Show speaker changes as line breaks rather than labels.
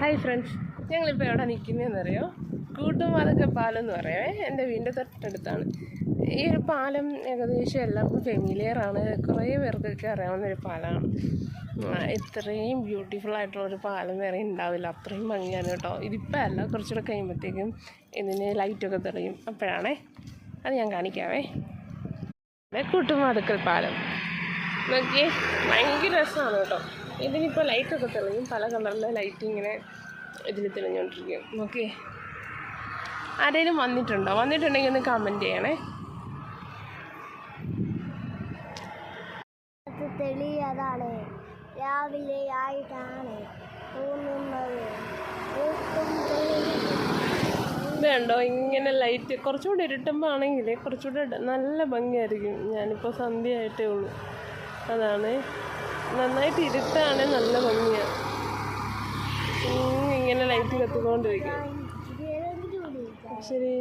Hi friends ഞങ്ങളിപ്പോൾ എവിടെ നിൽക്കുന്നതെന്നറിയോ കൂട്ടുമാതൊക്കെ പാലം എന്ന് പറയുമേ എന്റെ വീടിന്റെ തൊട്ടടുത്താണ്. ഈ ഒരു പാലം ഏകദേശം എല്ലാവർക്കും ഫെമിലിയർ ആണ്. കുറേ പേർക്കൊക്കെ അറിയാവുന്ന ഒരു പാലമാണ് ഇത്രയും ബ്യൂട്ടിഫുൾ ആയിട്ടുള്ള ഒരു പാലം വേറെ ഉണ്ടാവില്ല. അത്രയും ഭംഗിയാണ് കേട്ടോ. ഇതിപ്പോൾ അല്ല കുറച്ചുകൂടെ കഴിയുമ്പോഴത്തേക്കും ഇതിന് ലൈറ്റൊക്കെ തെളിയും. അപ്പോഴാണേ അത് ഞാൻ കാണിക്കാവേ. കൂട്ടുമാതുക്കൽ പാലം. നോക്കിയേ ഭയങ്കര രസമാണ് കേട്ടോ. ഇതിനിപ്പോൾ ലൈറ്റൊക്കെ തെളിയും. പല കളറിലെ ലൈറ്റ് ഇങ്ങനെ ഇതിൽ തെളിഞ്ഞുകൊണ്ടിരിക്കും ഓക്കെ ആരെങ്കിലും വന്നിട്ടുണ്ടോ? വന്നിട്ടുണ്ടെങ്കിൽ ഒന്ന് കമന്റ് ചെയ്യണേ.
അത് തെളിയതാണ്. രാവിലെ ആയിട്ടാണ് തോന്നുന്നത്.
വേണ്ടോ ഇങ്ങനെ ലൈറ്റ് കുറച്ചുകൂടി ഇരുട്ടുമ്പോൾ ആണെങ്കിൽ കുറച്ചുകൂടെ നല്ല ഭംഗിയായിരിക്കും. ഞാനിപ്പോൾ സന്ധ്യ ആയിട്ടേ ഉള്ളൂ. അതാണ്. നന്നായിട്ട് ഇരുട്ടാണ് നല്ല ഭംഗിയാണ് ഇങ്ങനെ ലൈറ്റ് കത്തിക്കൊണ്ടിരിക്കും. ശരി